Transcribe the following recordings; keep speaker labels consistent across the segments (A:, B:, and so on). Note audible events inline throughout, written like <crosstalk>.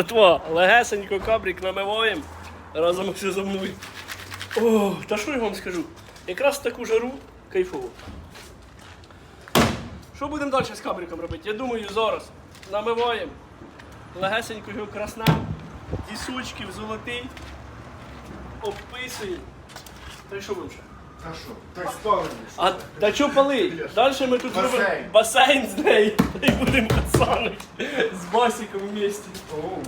A: Братва, легесенько кабрик намиваємо. Разом все за мною. О, та що я вам скажу? Якраз таку жару кайфово. Що будемо далі з кабриком робити? Я думаю, зараз намиваємо. Легесенько його краснем, ті золотий, обписуємо. Та й що будемо ще?
B: Та що? Так спали.
A: А та що палить? Далі ми тут
B: Басейн.
A: робимо басейн з нею. Та й будемо пацанити з басиком вместе.
B: Оу,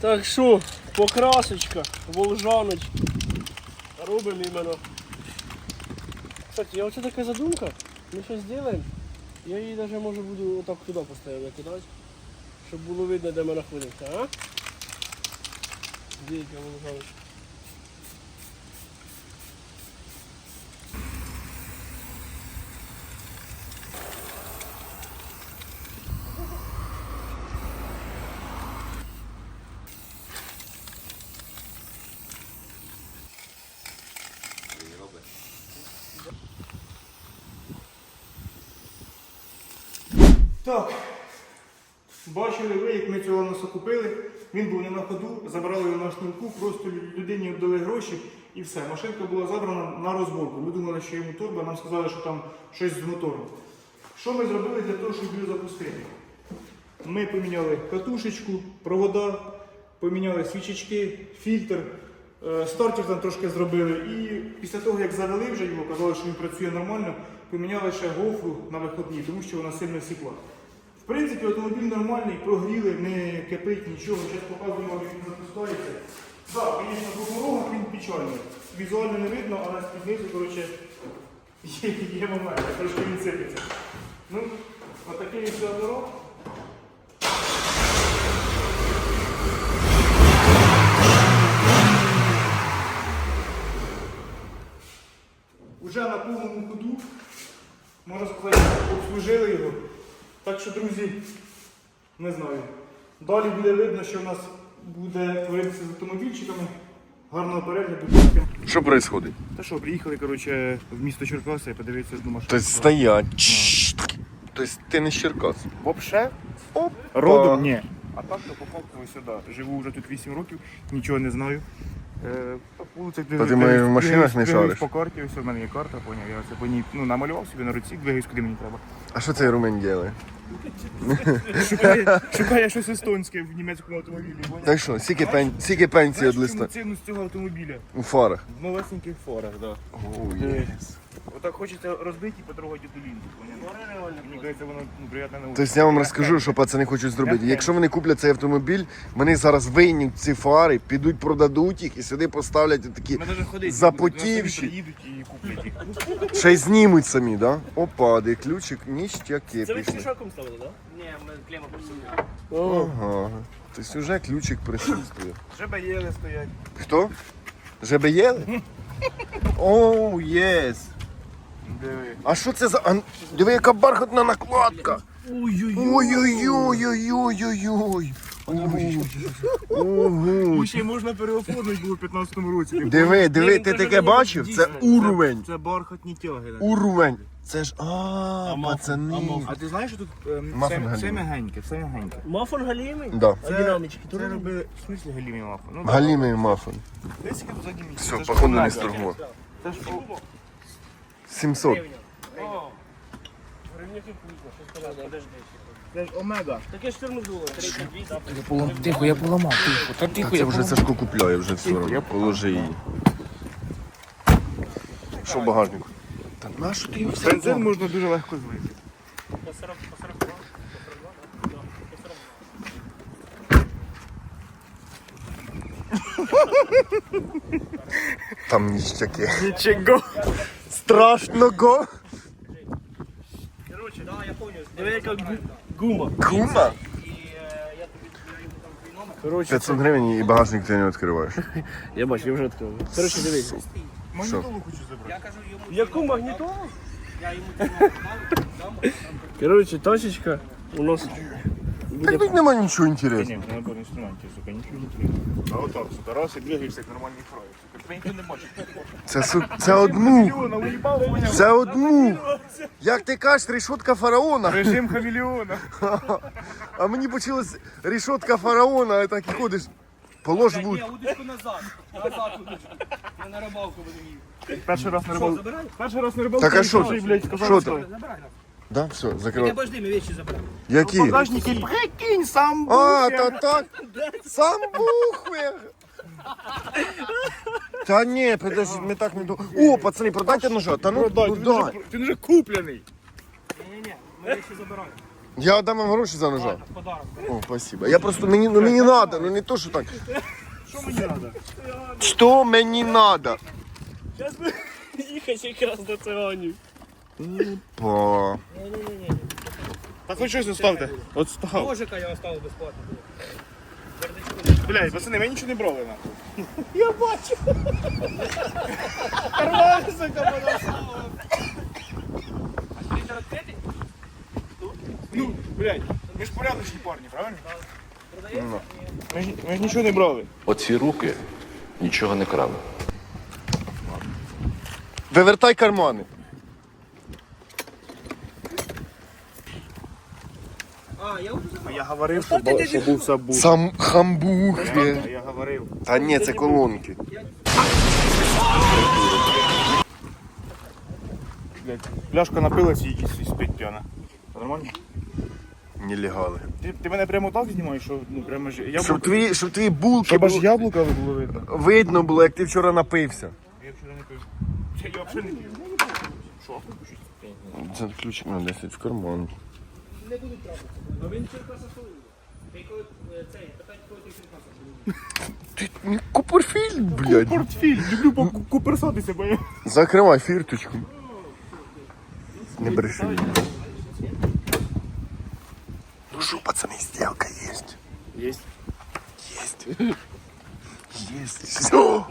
A: Так що, покрасочка, волжаночка. Робимо іменно. Кстати, я оце така задумка. Ми щось зробимо. Я її навіть може буду отак туди поставити кидати. Щоб було видно, де ми знаходимося, а? Дійка, яка волжаночка?
B: Так. Бачили ви, як ми цього носа купили. Він був не на ходу, забрали його на шнурку, просто людині віддали гроші і все. Машинка була забрана на розборку. Ми думали, що йому турбо, нам сказали, що там щось з мотором. Що ми зробили для того, щоб його запустити? Ми поміняли катушечку, провода, поміняли свічечки, фільтр, е, стартер там трошки зробили. І після того, як завели вже його, казали, що він працює нормально, поміняли ще гофру на виходні, тому що вона сильно сікла. Принципі, автомобіль нормальний, прогріли, не кипить нічого. Зараз показуємо, як він запускається. Так, звісно, по дорогах він печальний. Візуально не видно, але з-під коротше, є, є момент, трошки він сипеться. Ну, отакий він все дорог. Уже на повному ходу, можна сказати, обслужили його. Так що, друзі, не знаю. Далі буде видно, що в нас буде творитися з автомобільчиками. Гарного перегляду.
C: Що відбувається?
B: Та що, приїхали коротше, в місто Черкаси, подивитися одну машину.
C: Тобто стоять. Тобто ти не з Черкас.
B: Вообще?
C: Опа.
B: Родом? Ні. А так, то по факту ось сюди. Живу вже тут 8 років, нічого не знаю. Е, по вулицях
C: Та ти ми в машинах не шариш?
B: По карті, ось у мене є карта, поняв. Я це по ній ну, намалював собі на руці, двигаюсь, куди мені треба.
C: А що цей румень робить?
B: Шукає, <laughs> шукає щось естонське в німецькому автомобілі. поняв?
C: Так що, скільки, пен... скільки пенсії
B: Знаєш,
C: від листа?
B: ціну з цього автомобіля?
C: У фарах.
B: В малесеньких форах, так.
C: Да.
B: Отак хочеться розбити і потрогати ту поняв? Мені кажеться, воно ну, приємне на
C: Тобто я вам розкажу, що пацани хочуть зробити. Якщо вони куплять цей автомобіль, вони зараз виймуть ці фари, підуть, продадуть їх і сюди поставлять такі.
B: Ми навіть ходити.
C: Запотівші.
B: Їдуть і куплять їх.
C: Ще й знімуть самі, да? Опа, де ключик, ніштяки
A: Це ви
C: пішли.
A: фішаком ставили, так?
D: Ні, ми клема.
A: О,
C: Ага. Тобто вже ключик присутствує.
B: Жебаєли стоять.
C: Хто? Жебеєли? <laughs> Оу, єс.
B: Диви.
C: А що це за. А, диви, яка бархатна накладка. Ой-ой-ой-ой-ой-ой-ой. Ого.
B: Ще й можна переоформити було в 15-му році.
C: Диви, диви, ти таке бачив? Це уровень.
B: Це бархатні тяги.
C: Уровень. Це ж. А, пацани.
B: А ти знаєш, що тут ем,
C: Мафін
B: все, все
C: галімий.
B: мягеньке, все мягеньке.
A: Мафон галімий?
C: Да.
A: А динамічки
B: Це робили, в смислі галімі мафа? Ну, да.
C: Галімий мафон.
B: Десь яке тут місце.
C: Все,
B: Це ж
C: походу не
B: Омега. Це ж о-
C: 700.
A: Гривняки вкусно, що сказати, подожди.
B: це ж омега.
A: Таке 14 доларів. 32,
D: Я полам... Тихо, я поламав, тихо. Та тихо,
C: Це
D: я
C: вже
D: поламав.
C: Сашко купляє, вже все одно. Положи її. Що в багажнику? Та на що ти його все?
B: Бензин можна дуже легко злити.
A: По 40, по 42, по 42, да, по 42.
C: Там ніштяки.
B: Нічого.
C: Страшного.
A: Короче, да, я понял. Диви, яка гу- гума.
C: Кума.
A: І е, я тобі даю там твій номер.
C: 500 гривень і багажник ти не відкриваєш. <laughs>
A: Я бачу, я вже відкрив. Короче, дивись.
B: Магнітолу хочу забрати.
D: Я кажу йому,
A: Яку магнітолу?
D: я йому цього дам, дам.
A: Короче, тачечка у нас
C: Так тут нема нічого
B: Ні,
C: інтересного.
B: це набор інструментів, сука, нічого не треба. А отак, сука, раз і бігаєш, як нормальний фрай.
C: Це, су- це одну. Це одну. Як ти кажеш, рішотка фараона.
B: Режим хамелеона.
C: А мені почалась рішотка фараона, а так і ходиш. Полож в луд.
D: удочку назад. Назад удочку. Я на рибалку буду їхати.
B: Перший раз на рибалку. Перший раз на рибалку.
C: Так, а що ти? Що
B: що?
C: ти?
D: Забирай нас.
C: Да, все,
D: Я
C: закривай.
D: подожди, ми вещи забрали.
C: Які?
B: Багажники, прикинь, сам
C: А, та так. <laughs> Сам бухве. Та ні, подожди, ми так не до. О, пацани, продайте ножа. Та ну,
B: Продай,
C: ну
B: він
C: дай.
B: вже- Він вже куплений.
D: Ні-ні-ні, ми вещи забираємо.
C: Я дам вам гроші за ножа.
D: Ладно, подарок.
C: О, спасибо. Я просто мені, ну мені надо, ну не то, що так.
B: Що мені треба?
C: Що мені надо?
A: Зараз ми <laughs> їхати якраз до циганів.
C: По.
D: Ні-ні-ні.
B: Так хоч щось оставте. От став.
D: Ножика я оставив безплатно.
B: Блядь, пацани, ми нічого не брали нахуй.
A: Я бачу. Рвався, кабана.
D: Вітер відкритий?
B: Ну, блядь, ми ж порядочні парні, правильно? Ми ж, ми ж нічого не брали.
E: Оці руки нічого не крали.
C: Вивертай кармани.
D: А, я вже забрав.
B: Я говорив, що, бу- що був сабу.
C: Сам хамбухве.
B: Я говорив.
C: Та ні, це колонки.
B: Блядь, пляшка напилась і, і спить п'яна. Нормально?
C: Нелегали.
B: Ти, ти мене прямо так знімаєш, що ну прямо ж
C: Щоб
B: яблуко.
C: твої, щоб твої булки
B: Щоб аж
C: було,
B: яблука було видно.
C: видно було, як ти вчора напився.
B: Я вчора не пив. Я, я взагалі не пив. Що?
C: Це ключик на 10 в карман.
D: А він черкаса солив. Ти коли е, цей, питань, коли ти черкаса
C: Ти не Куперфільд, блядь.
B: Портфіль, люблю поку- куперсатися, бо я...
C: Закривай фірточку. Не бреши. Ну що, пацани, сделка есть.
B: Есть.
C: Есть. Есть. Все.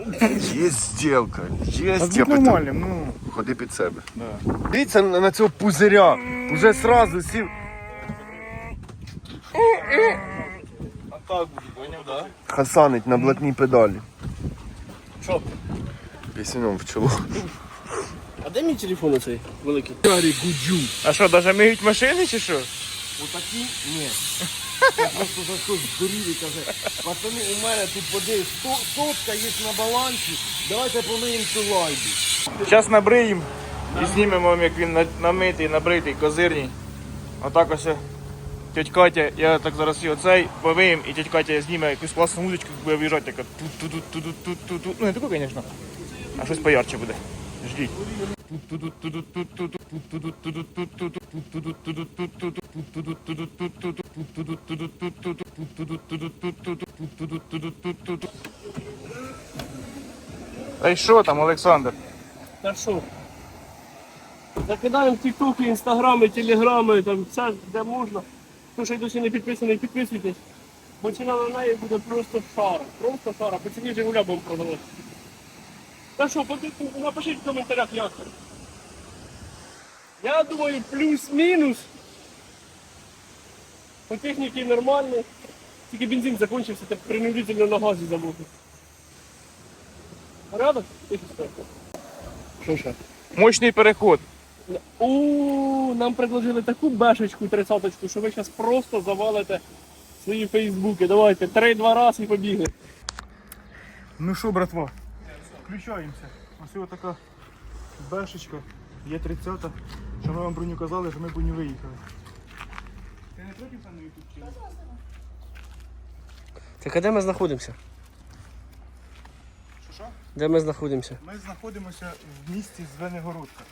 C: Есть сделка. Есть.
B: Так
C: Я
B: будь
C: питаю.
B: нормальним, ну.
C: Ходи під себе.
B: Да.
C: Дивіться на, на цього пузиря. Уже сразу сів.
B: А так буде, поняв, да?
C: Хасанить на блатній педалі.
A: Що?
C: Пісюном в чоло.
A: А де мій телефон оцей великий?
B: А що, навіть миють машини чи що?
C: Отакі? Ні. Я просто за що здурів і каже, пацани, у мене тут води сто, сотка є на балансі, давайте помиємо цю лайду.
B: Зараз набриємо і знімемо, як він на- намитий, набритий, козирній. Отак ось. Тетя Катя, я так зараз і оцей повиєм, і тетя Катя зніме якусь класну музичку, як буде виїжджати, така тут-тут-тут-тут-тут-тут. Ну не таку, звісно, а щось поярче буде. Ждіть. Та й що там, Олександр?
A: Та що? Закидаємо тіктоки, інстаграми, телеграми, там все, де можна. Хто ще досі не підписаний, підписуйтесь. Бо ціна на неї буде просто шара. Просто шара. По ціні Жигуля будемо продавати. Та що, напишіть в коментарях як. Я думаю, плюс-мінус. По техніці нормально. Тільки бензин закінчився, так принудительно на газі забути. Порядок? Що ще?
B: Мощний переход.
A: У нам предложили таку бешечку тридцяточку, що ви зараз просто завалите свої фейсбуки. Давайте, три-два рази і побігли.
B: Ну що, братва, включаємося. Ось ось така бешечка, є 30 що ми вам броню казали, що ми броню виїхали. Ти не проти на ютуб?
A: Так а де ми знаходимося?
B: Що що?
A: Де ми знаходимося?
B: Ми знаходимося в місті Звенигородка.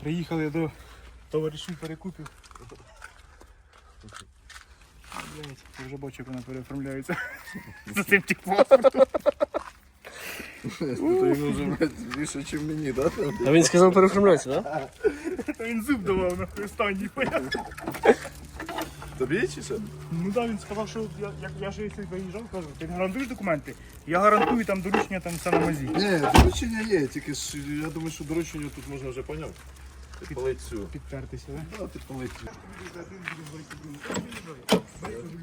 B: Приїхали до товаришів перекупів. Блядь, Я вже бачу, як вона переоформляється. <laughs> За цим <laughs>
C: більше, ніж мені, так?
A: А він сказав переоформляється, так?
B: Та він зуб давав на останній.
C: Тобі чи що?
B: Ну так, він сказав, що я, ж якщо виїжджав, кажу, ти гарантуєш документи? Я гарантую там доручення там все на мазі.
F: Ні, доручення є, тільки ж я думаю, що доручення тут можна вже поняти.
E: Полицю.
B: підтертися, да?
E: А ти полицю.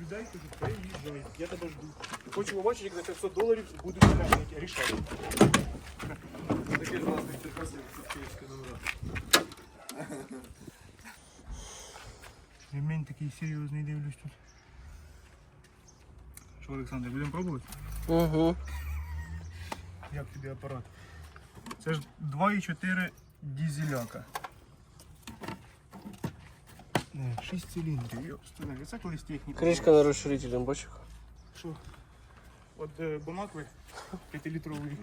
B: людей, кажу, приїжджай, я тебе жду. Хочу побачити, як за 500 доларів будуть механіки, рішати.
C: Таке ж власне Черкаси, київська номера.
B: Ремень такий серйозний дивлюсь тут. Що, Олександр, будемо пробувати?
A: Угу.
B: Як тобі апарат? Це ж 2,4 дізеляка. Не, 6 циліндрів. Це колись техніка.
A: Кришка на розширителем, бачиш?
B: Що? От е, бумакви <laughs> 5-літровий.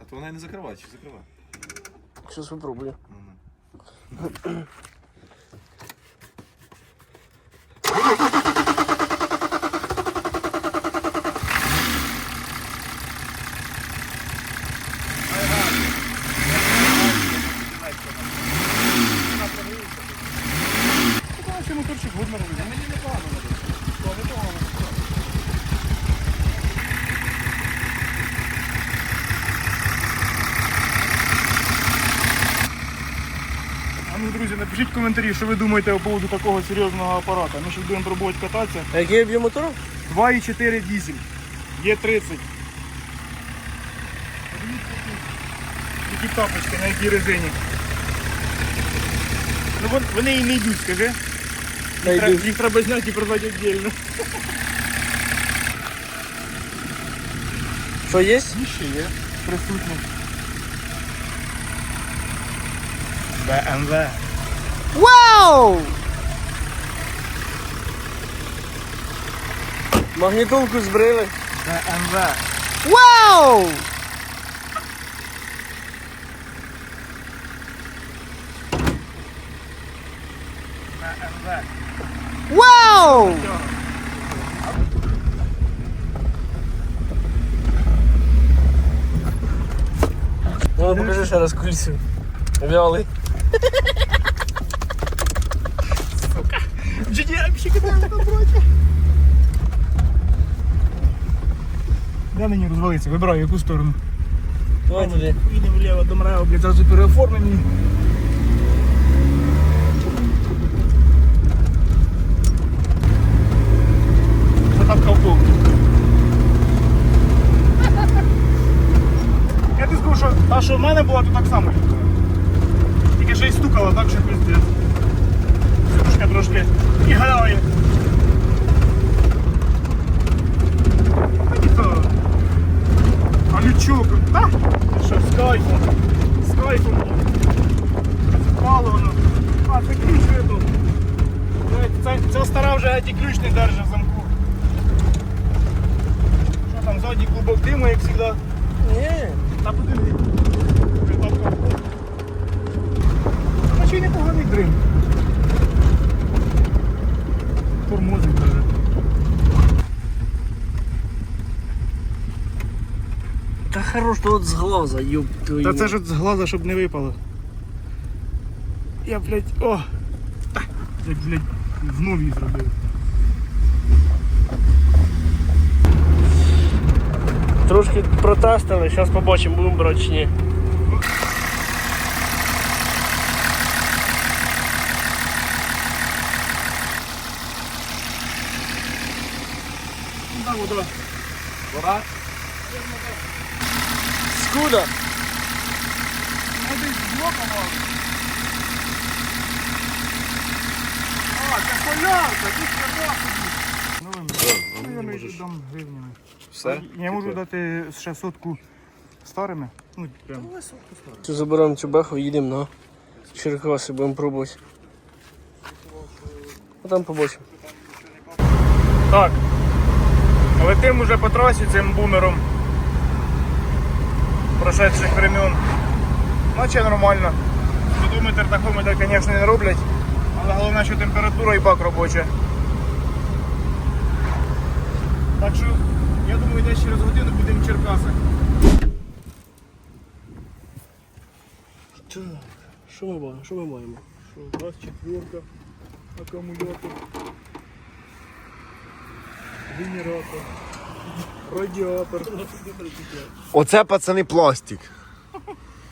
C: А то вона і не закриває, чи закриває?
A: Зараз
B: спробую це моторчик годно робить. Мені не погано робить. А ну, друзі, напишіть в коментарі, що ви думаєте по поводу такого серйозного апарата. Ми ще будемо пробувати кататися.
A: А який об'єм мотора?
B: 2,4 дізель. Є 30. Які тапочки, на якій резині. Ну вон- вони і не йдуть, скажи.
A: Та
B: Тре-
A: йдуть.
B: Їх треба зняти і продати віддільно.
A: Що є?
B: І ще є. Присутні. БМВ.
A: Вау! Магнітолку збрили.
B: БМВ.
A: Вау!
B: БМВ.
A: Вау! Ну, покажи ще раз кульцю. Вялий. <laughs>
B: Де мені розвалиться? Вибирай, яку сторону.
A: Давай туди.
B: Їдемо вліво до МРЕО, блядь, зразу переоформлені. Що там ковбук? Я тобі скажу, що та, що в мене була, то так само. Тільки ще й стукала, так що пиздець. Сушка трошки і галяє. А ніхто. А лючок, та? Ти Що з кайфом? З кайфом. Впало воно. А, це ключ випав. Це, це стара вже геть і ключ не держить в замку. Що там, ззаді клубок диму, як завжди.
A: Ні.
B: Та подивись. Притопка. Наче й непоганий дрим. Тормозить даже.
A: Та хорош, то от з глаза, ёб твою.
B: Та це ж от з глаза, щоб не випало. Я, блядь, о! Як, блядь, в новій зробив.
A: Трошки протестили, зараз побачимо, будемо брати чи ні.
B: Так, вода. Вода?
A: Скуда?
B: Ну, десь з блока мали. А, це солярка, тут солярка. Ну, я не дам гривнями.
C: Все?
B: Я можу дати ще сотку старими. Ну, прям.
A: Цю заберемо цю беху, їдемо на Черкаси, будемо пробувати. А там побачимо.
B: Так. Летим уже по трасі цим бумером прошедших времен. Наче нормально. Спідометр, тахометр, звісно, не роблять. Але головне, що температура і бак робоча. Так що, десь через годину будемо в Черкасах.
A: Так, що ми маємо? Що ми маємо?
B: Що, раз четверка, акумулятор, генератор, радіатор.
C: Оце пацани пластик.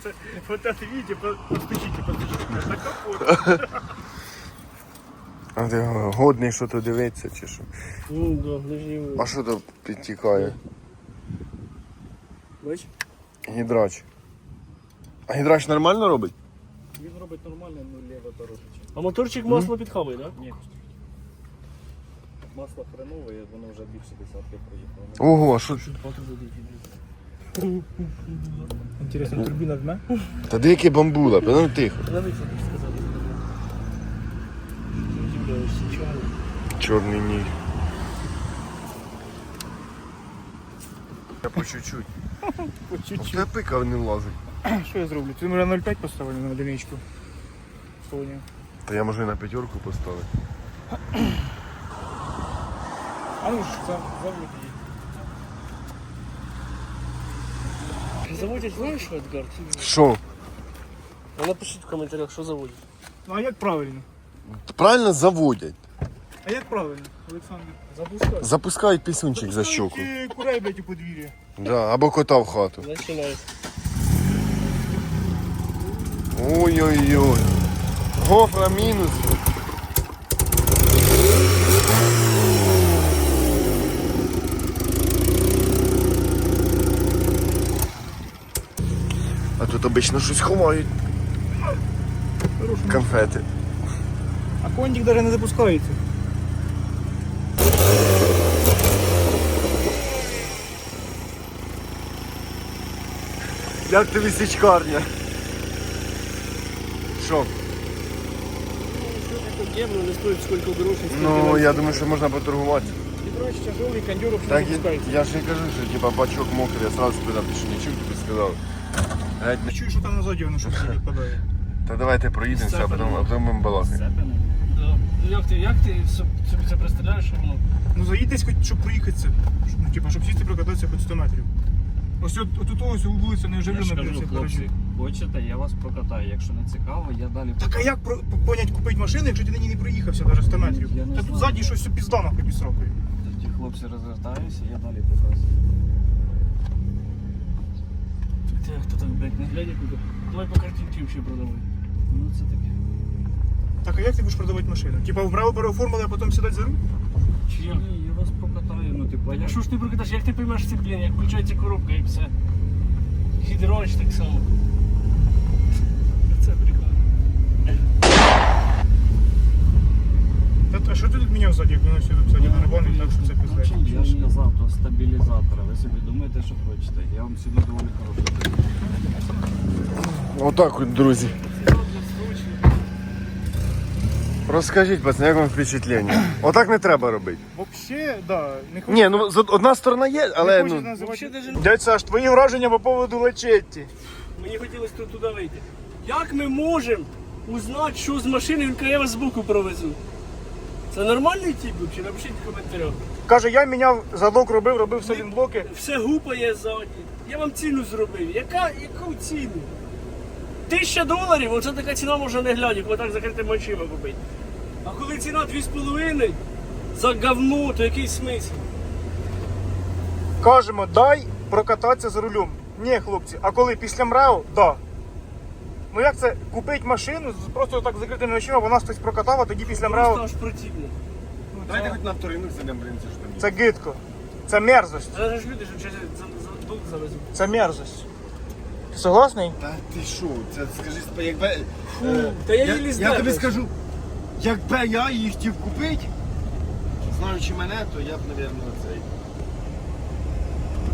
B: Це, вот это, видите, постучите, постучите. На капот.
C: А ти годний, що то дивиться, чи що?
A: Ну да, нижній
C: А що то підтікає?
A: Бач?
C: Гідрач. А гідрач нормально робить?
D: Він робить нормально, ну ліво трошечки.
A: А моторчик масло під хамою, так?
D: Ні. Масло хренове, воно вже більше десятки проїхало.
C: Ого, а що?
B: Інтересно, турбіна дме?
C: Та деякі бамбула, ну тихо.
A: Навіть
C: Чорний ніг. Я по чуть-чуть. <laughs>
B: По чуть-чуть.
C: Та пика не влазить. <coughs>
B: Що я зроблю? Ти може 0,5 поставили на одиничку? Поняв.
C: Та я можу і на п'ятерку поставити. <coughs>
B: А ну ж, за- заводь її.
A: Заводять, знаєш, що, Едгар?
C: Що?
A: А напишіть в коментарях, що заводять.
B: Ну а як правильно?
C: Правильно заводять.
B: А як правильно, Олександр?
A: Запускай.
C: Запускають пісюнчик за щоку.
B: Ті Курей, блядь, у подвір'я.
C: Да, або кота в хату.
A: Починай.
C: Ой-ой-ой. Гофра мінус. А тут обично щось ховають. Конфети.
B: А кондик навіть не запускається.
C: Як тобі січкарня? Що?
A: Євно не стоїть скільки грошей. скільки
C: Ну, я думаю, що можна поторгувати.
B: Гідроч тяжелий, кондюр взагалі
C: Так,
B: не
C: я, я ж не кажу, що типа бачок мокрий, я сразу спитав, ти що не чув, тобі сказав. Геть не
B: Я чую, що там на зоді воно щось підпадає.
C: Та давайте проїдемося, а потім, а потім будемо балакати.
A: Ну, Як ти, як ти соб- собі це представляєш, що воно?
B: Ну заїдь десь хоч, щоб проїхатися. Щоб, Ну, типа, щоб сісти прокататися хоч 100 метрів. Ось от, от тут ось вулиця не
D: Я ж
B: оживлена,
D: кажу, хлопці, хочете, я вас прокатаю. Якщо не цікаво, я далі
B: Так а як про, понять купити машину, якщо ти на ній не проїхався навіть 100 метрів?
D: Я не
B: Та тут
D: знаю.
B: ззаді щось все пізда нахуй пісрокою.
D: Тоді хлопці розвертаюся, я далі показую.
A: Ти хто так, блядь, не глядя куди? Давай по картинці ще продавай.
D: Ну це таке.
B: Так а як ти будеш продавати машину? Типа вправо переоформили, а потім сідати за руль?
A: Чи
D: я вас прокатаю, ну типу, а
A: А
D: я
A: що ж ти прокидаєш, як ти поймеш сцеплення, як включається коробка і все? Гідроч так само. Це прикольно.
B: Та, а що ти тут міняв ззаді, як воно все тут ззаді барабани, так що це пиздець?
D: Я ж казав, то стабілізатора. Ви собі думаєте, що хочете. Я вам сьогодні доволі хороший.
C: Отак от, друзі. Розкажіть, пацани, як вам впечатлення? Отак не треба робити.
B: Вообще, да, не хочу.
C: Ні, ну з- одна сторона є, але ну.
B: називати. Дядь Саш, твої враження по поводу Лачетті.
A: Мені хотілося тут туди вийти. Як ми можемо узнати, що з машини, він каже, я вас збоку провезу? Це нормальний тип, чи напишіть в коментарях.
B: Каже, я міняв задок, робив, робив салінблоки.
A: Все гупає ззаді. Я вам ціну зробив. Яка, яку ціну? Тисяча доларів, оце така ціна може не глядів, бо так закритими очима купити. А коли ціна 2,5 за говно, то який смисл?
B: Кажемо, дай прокататися за рулем. Ні, хлопці, а коли після МРЕО, да. Ну як це купити машину з просто так закритими очима, вона хтось прокатав, а тоді після
A: Просто
B: МРЕО.
A: аж противно.
C: Давайте хоч на вторинок зайдемо, блин, що
B: Це гидко. Це мерзость.
A: Зараз ж люди, що через долг завезуть.
B: Це мерзость. Ти согласний?
C: Та ти що, це скажи, якби.
A: Та я
C: я,
A: їлі
C: я тобі скажу, якби я її хотів купити, знаючи мене, то я б, мабуть, цей.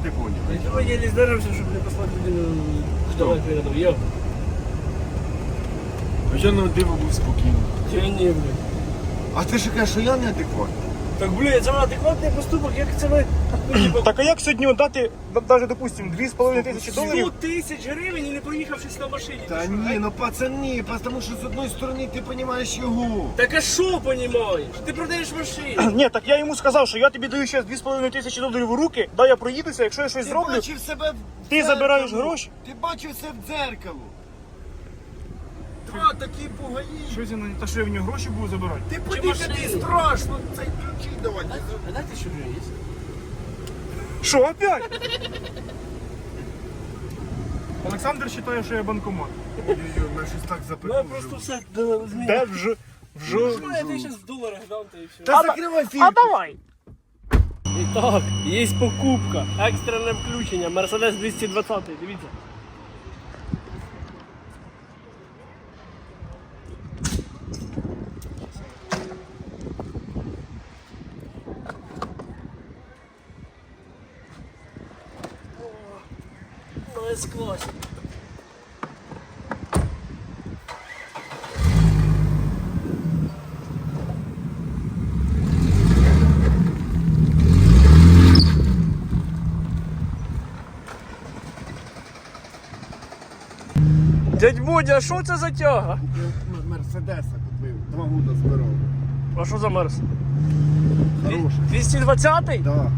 C: Ти поняв.
A: Я єлі здержався, щоб не послати людину
C: Хто?
A: рядом. Я.
C: Я на диво був спокійний.
A: Я ні, блядь.
C: А ти ж кажеш, що я неадекватний.
A: Так, блядь, це адекватний поступок, як це ви... Ну,
B: Так а як сьогодні дати, навіть, допустимо, 2,5 тисячі
A: 100
B: доларів?
A: тисяч гривень і не проїхавшись на машині.
C: Та
A: Ти що,
C: ні, ну пацани, тому що з одної сторони ти розумієш його.
A: Так а що понімаєш? Ти продаєш машину. <clears throat>
B: Ні, так я йому сказав, що я тобі даю ще 2,5 тисячі доларів у руки, дай я проїдуся, якщо я щось
C: Ти
B: зроблю.
C: бачив себе в
B: Ти забираєш гроші?
C: Ти бачив себе в дзеркало. Та такі пугаї.
B: Що я на- та що я в нього гроші буду забирати?
C: Ти тобі
A: машину?
C: страшно. Цей ключі давай.
A: А дайте що вже є?
B: Що опять? Олександр вважає, що я банкомат.
C: Ой-ой-ой, щось так
A: Ну, просто все зміню.
B: Де вже? Вже.
A: Ну, я ти зараз в доларах дам, та і все.
C: Та закривай фільм.
A: давай! Итак, так, є покупка. Екстрене включення. Mercedes 220, дивіться. Дядь Будя, що це за тяга?
C: М- Мерседеса купив, два года збирав.
A: А що за мерс?
C: Хороший.
A: 220-й?
C: Да.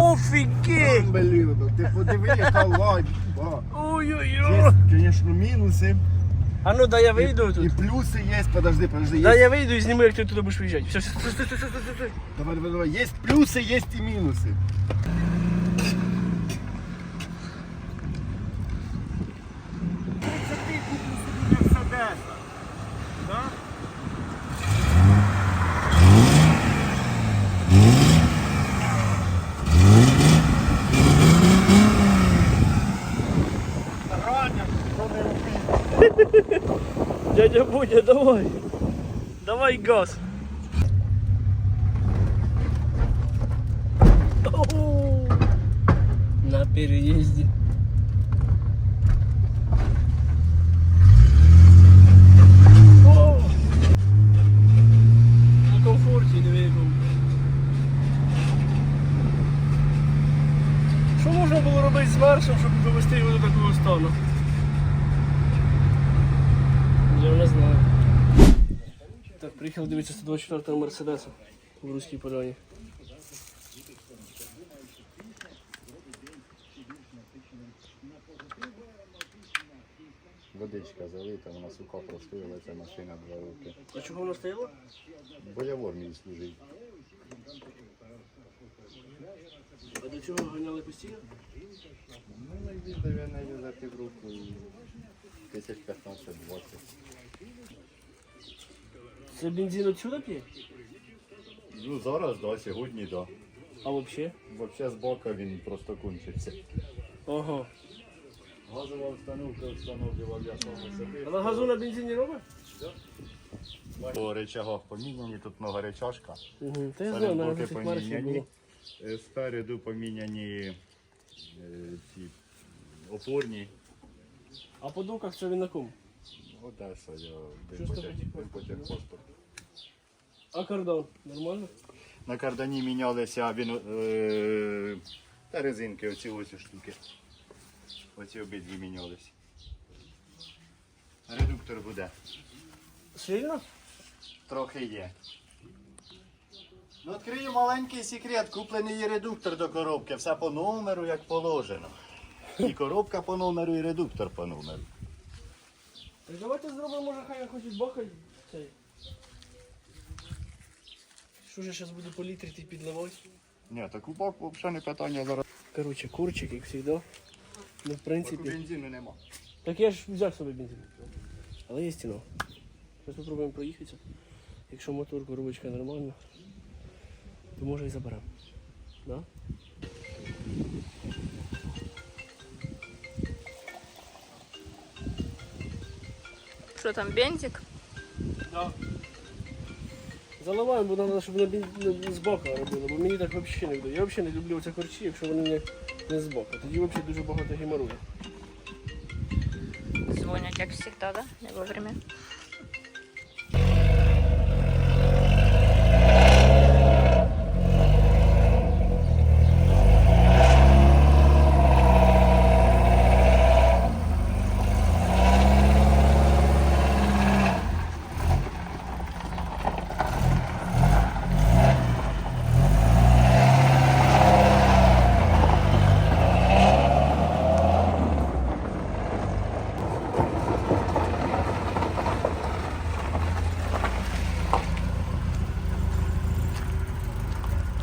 A: Офігеть!
C: unbelievable. Ти подиви, яка лайба.
A: Ой-ой-ой!
C: Є, звісно, мінуси.
A: А ну дай я вийду
C: і
A: тут.
C: плюси є, подожди, подожди.
A: Дай
C: Є...
A: я вийду і зніму, як ти туди будеш виїжджати. Все, все, все, все, все, все.
C: Давай, давай, давай. Є плюси, є і мінуси. Мерседеса. Да?
A: Дядя Будя, давай. Давай газ. Оу. На переезде. Що можна було робити з Марсом, щоб довести його до такого стану? Я не знаю. Так, приїхав дивитися 124 Мерседеса в Руській Поляні.
F: Сука простояла, ця машина два роки.
A: А чого вона стояла?
F: Бо я в армії служив.
A: А до чого ганяли постійно?
F: Ну, найбільше я нею за півроку тисяч 15-20.
A: Це бензин отсюда п'є?
F: Ну зараз, да, сьогодні, да.
A: А взагалі?
F: Взагалі з бока він просто кончився.
A: Ага.
F: Газова установка встановлював я сам собі.
A: А на газу на бензині робить?
F: По речагах поміняні, тут нога речашка.
A: Угу. Та я знаю, на
F: Передбоки
A: цих Марсі
F: поміняні.
A: було.
F: Е, Спереду поміняні е, ці опорні.
A: А по доках це він на кому?
F: Одеса, я
A: Що з тобою
F: потяг паспорт.
A: А кордон? Нормально?
F: На кардані мінялися він, е, та резинки, оці ось штуки. Оці обидві мінялися. Редуктор буде.
A: Сильно?
F: Трохи є. Ну, відкрию маленький секрет. Куплений є редуктор до коробки. Все по номеру, як положено. І коробка по номеру, і редуктор по номеру.
A: Так давайте зробимо, може хай хочуть бахать цей. Що ж я зараз буду по літрі ти підливати?
F: Ні, так бак взагалі не питання зараз.
A: Короче, курчик, як завжди. Ну, в принципі.
F: Бензину нема.
A: Так я ж взяв собі бензин. Але є стіна. Зараз спробуємо проїхатися. Якщо мотор, коробочка нормальна, то може і заберемо. Да?
G: Що там, бензик?
A: Да. Заливаємо, бо треба, щоб не з боку робили, бо мені так взагалі не вдає. Я взагалі не люблю ці корчі, якщо вони не, не з боку. Тоді взагалі дуже багато геморрою.
G: Дзвонять, як завжди, да? Не вовремя.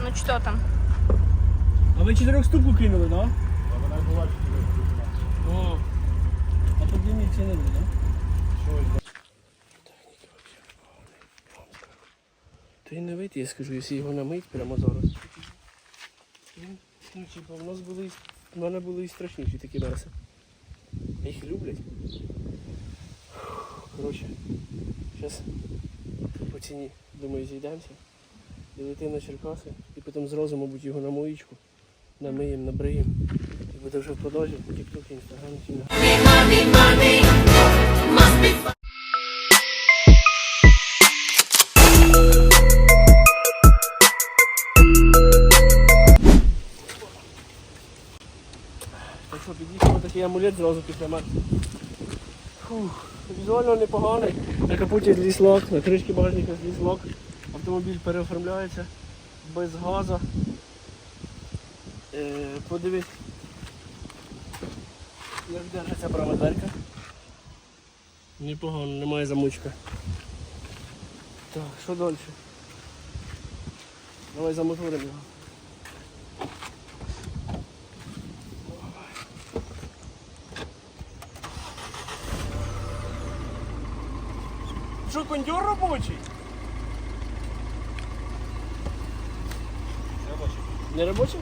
G: Ну що там?
A: А ви чотирьох штуку кинули? Да? О. це не буде, так? Техніки взагалі поганий, вам скажу. Та й не вийти, я скажу, якщо його намить прямо зараз. Ну, типу, в нас були, і- в мене були і страшніші такі верси. Їх люблять. Коротше, зараз по ціні, думаю, зійдемося. Долетимо на Черкаси і потім зразу, мабуть, його на моїчку. Намиємо, набриємо. І буде вже в продажі, тік-ток, інстаграм, всі. Так що під'їхав такий амулет зразу після мене. Візуально непоганий. На капоті зліз лак, на кришці багажника зліз лак. Автомобіль переоформляється без газу. Е, подивись, як держиться права дверка. Непогано, немає замочка. Так, що далі? Давай замоторимо його. Що, кондьор робочий? Не робочий?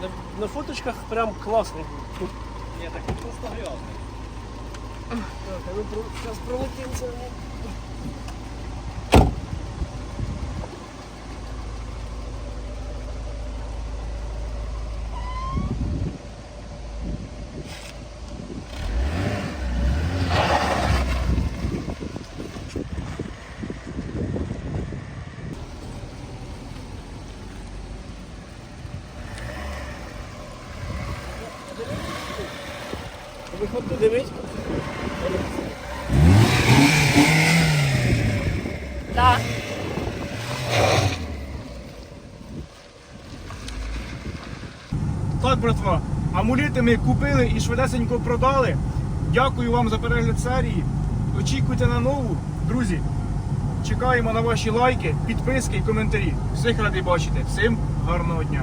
A: На, на фоточках прям класний був.
D: Ні, так просто грязний.
A: Так, а ми сейчас зараз пролетимо це. Виходьте, дивись.
G: Да.
B: Так, братва, Амуліти ми купили і швидесенько продали. Дякую вам за перегляд серії. Очікуйте на нову. Друзі, чекаємо на ваші лайки, підписки і коментарі. Всіх радий бачити. Всім гарного дня!